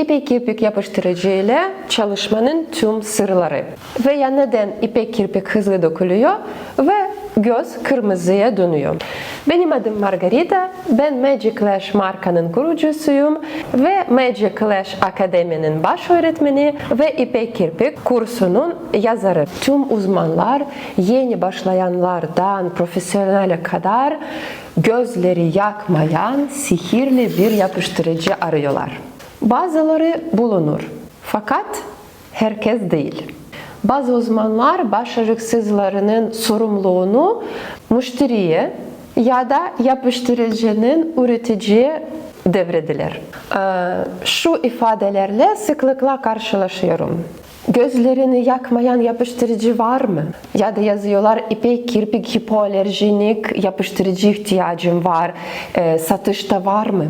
İpek kirpik yapıştırıcı ile çalışmanın tüm sırları. Veya neden ipek kirpik hızlı dökülüyor ve göz kırmızıya dönüyor. Benim adım Margarita, ben Magic Lash markanın kurucusuyum ve Magic Lash Akademi'nin baş öğretmeni ve İpek Kirpik kursunun yazarı. Tüm uzmanlar yeni başlayanlardan profesyonele kadar gözleri yakmayan sihirli bir yapıştırıcı arıyorlar. Bazıları bulunur fakat herkes değil. Bazı uzmanlar başarısızlarının sorumluluğunu müşteriye ya da yapıştırıcının üreticiye devrediler. Ee, Şu ifadelerle sıklıkla karşılaşıyorum. Gözlerini yakmayan yapıştırıcı var mı? Ya da yazıyorlar ipek kirpik hipoalerjinik yapıştırıcı ihtiyacım var. Ee, satışta var mı?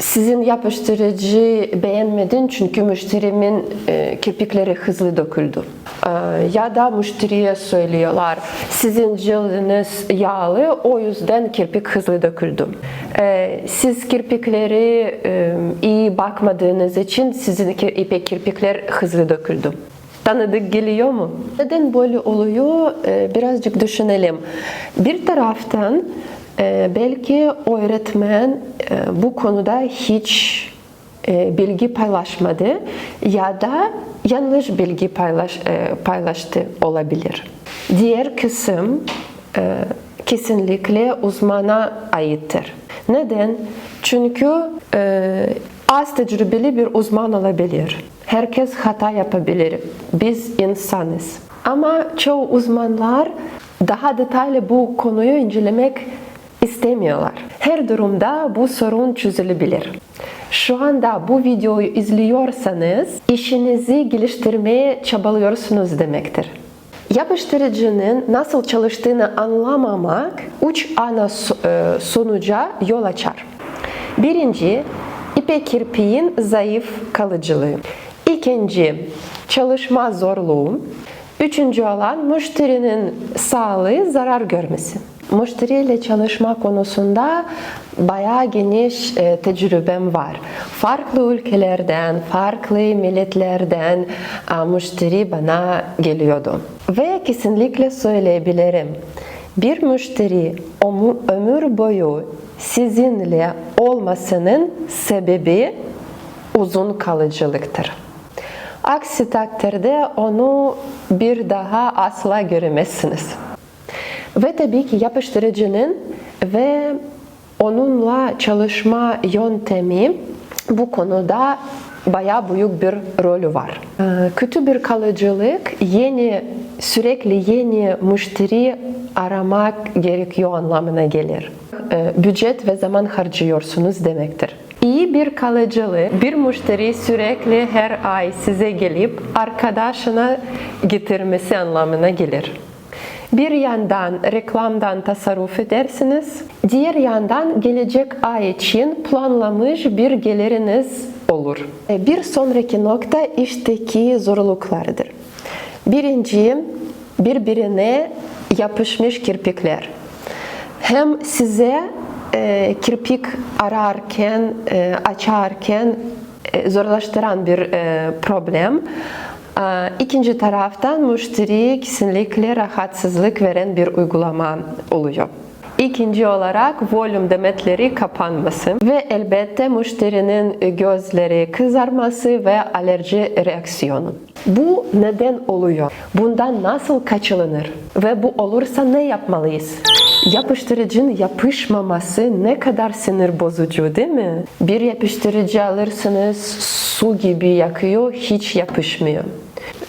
Sizin yapıştırıcı beğenmedin çünkü müşterimin e, kirpikleri hızlı döküldü. Ee, ya da müşteriye söylüyorlar sizin cildiniz yağlı o yüzden kirpik hızlı döküldü. Ee, siz kirpikleri e, iyi bakmadığınız için sizin ipek kirpikler hızlı döküldü. Tanıdık geliyor mu? Neden böyle oluyor? Birazcık düşünelim. Bir taraftan e, belki öğretmen e, bu konuda hiç e, bilgi paylaşmadı ya da yanlış bilgi paylaş, e, paylaştı olabilir. Diğer kısım e, kesinlikle uzmana aittir. Neden? Çünkü e, az tecrübeli bir uzman olabilir. Herkes hata yapabilir. Biz insanız. Ama çoğu uzmanlar daha detaylı bu konuyu incelemek istemiyorlar. Her durumda bu sorun çözülebilir. Şu anda bu videoyu izliyorsanız işinizi geliştirmeye çabalıyorsunuz demektir. Yapıştırıcının nasıl çalıştığını anlamamak üç ana e, sonuca yol açar. Birinci, ipek kirpiğin zayıf kalıcılığı. İkinci, çalışma zorluğu. Üçüncü olan müşterinin sağlığı zarar görmesi. Müşteriyle çalışma konusunda bayağı geniş e, tecrübem var. Farklı ülkelerden, farklı milletlerden e, müşteri bana geliyordu. Ve kesinlikle söyleyebilirim. Bir müşteri ömür- boyu sizinle olmasının sebebi uzun kalıcılıktır. Aksi takdirde onu bir daha asla göremezsiniz. Ve tabii ki yapıştırıcının ve onunla çalışma yöntemi bu konuda bayağı büyük bir rolü var. Ee, Kötü bir kalıcılık yeni sürekli yeni müşteri aramak gerekiyor anlamına gelir. Ee, Bütçet ve zaman harcıyorsunuz demektir. İyi bir kalıcılık bir müşteri sürekli her ay size gelip arkadaşına getirmesi anlamına gelir. Bir yandan reklamdan tasarruf edersiniz, diğer yandan gelecek ay için planlamış bir geliriniz olur. E, Bir sonraki nokta işteki zorluklardır. Birinci, birbirine yapışmış kirpikler. Hem size e, kirpik ararken, e, açarken e, zorlaştıran bir e, problem. E, İkinci taraftan müşteriye kesinlikle rahatsızlık veren bir uygulama oluyor. İkinci olarak volüm demetleri kapanması ve elbette müşterinin gözleri kızarması ve alerji reaksiyonu. Bu neden oluyor? Bundan nasıl kaçınılır? Ve bu olursa ne yapmalıyız? Yapıştırıcının yapışmaması ne kadar sinir bozucu değil mi? Bir yapıştırıcı alırsınız su gibi yakıyor hiç yapışmıyor.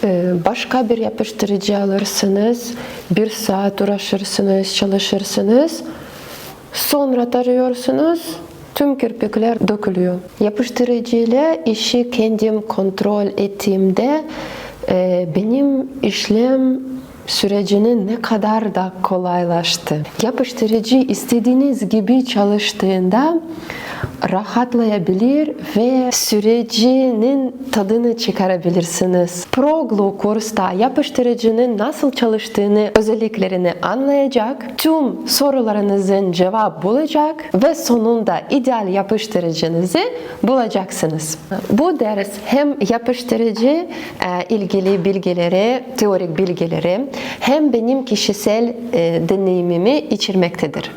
Ee, Başka bir yapıştırıcı alırsınız, bir saat uğraşırsınız, çalışırsınız. Sonra tarıyorsunuz, tüm kirpikler dökülüyor. Yapıştırıcı ile işi kendim kontrol ettiğimde e, benim işlem sürecinin ne kadar da kolaylaştı. Yapıştırıcı istediğiniz gibi çalıştığında rahatlayabilir ve sürecinin tadını çıkarabilirsiniz. Proglu kursta yapıştırıcının nasıl çalıştığını, özelliklerini anlayacak, tüm sorularınızın cevap bulacak ve sonunda ideal yapıştırıcınızı bulacaksınız. Bu ders hem yapıştırıcı e, ilgili bilgileri, teorik bilgileri hem benim kişisel e, deneyimimi içermektedir.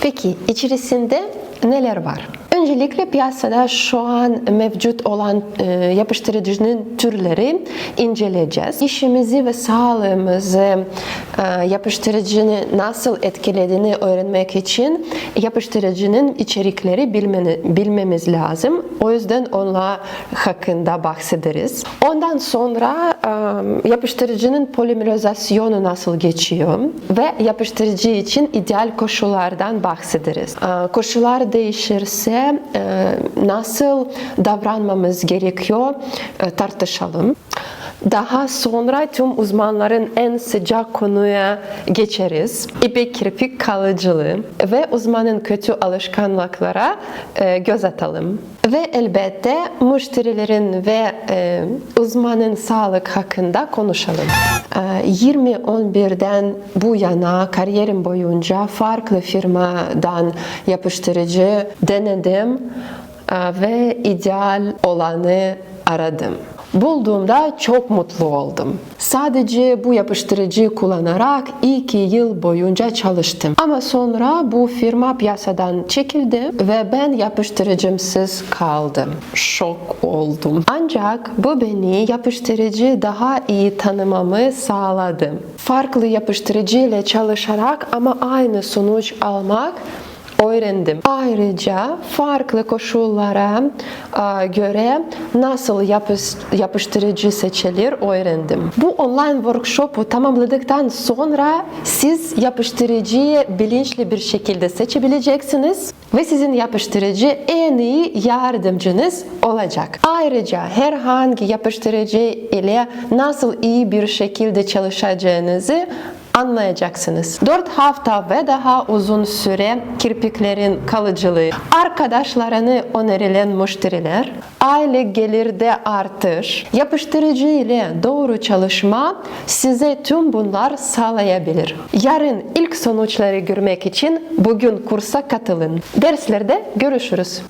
Peki içerisinde neler var? Öncelikle piyasada şu an mevcut olan e, yapıştırıcının türleri inceleyeceğiz. İşimizi ve sağlığımızı e, yapıştırıcının nasıl etkilediğini öğrenmek için yapıştırıcının içerikleri bilmeni, bilmemiz lazım. O yüzden onlar hakkında bahsederiz. Ondan sonra yapıştırıcının polimerizasyonu nasıl geçiyor ve yapıştırıcı için ideal koşullardan bahsederiz. Koşullar değişirse e, nasıl davranmamız gerekiyor e, tartışalım. Daha sonra tüm uzmanların en sıcak konuya geçeriz. İpek kirpik kalıcılığı ve uzmanın kötü alışkanlıklara e, göz atalım. Ve elbette müşterilerin ve e, uzmanın sağlık hakkında konuşalım. E, 2011'den bu yana kariyerim boyunca farklı firmadan yapıştırıcı denedim e, ve ideal olanı aradım. Bulduğumda çok mutlu oldum. Sadece bu yapıştırıcıyı kullanarak iki yıl boyunca çalıştım. Ama sonra bu firma piyasadan çekildi ve ben yapıştırıcımsız kaldım. Şok oldum. Ancak bu beni yapıştırıcı daha iyi tanımamı sağladı. Farklı yapıştırıcı ile çalışarak ama aynı sonuç almak öğrendim. Ayrıca farklı koşullara e, göre nasıl yapış, yapıştırıcı seçilir öğrendim. Bu online workshopu tamamladıktan sonra siz yapıştırıcıyı bilinçli bir şekilde seçebileceksiniz ve sizin yapıştırıcı en iyi yardımcınız olacak. Ayrıca herhangi yapıştırıcı ile nasıl iyi bir şekilde çalışacağınızı anlayacaksınız. 4 hafta ve daha uzun süre kirpiklerin kalıcılığı, arkadaşlarını önerilen müşteriler, aile gelirde artış, yapıştırıcı ile doğru çalışma size tüm bunlar sağlayabilir. Yarın ilk sonuçları görmek için bugün kursa katılın. Derslerde görüşürüz.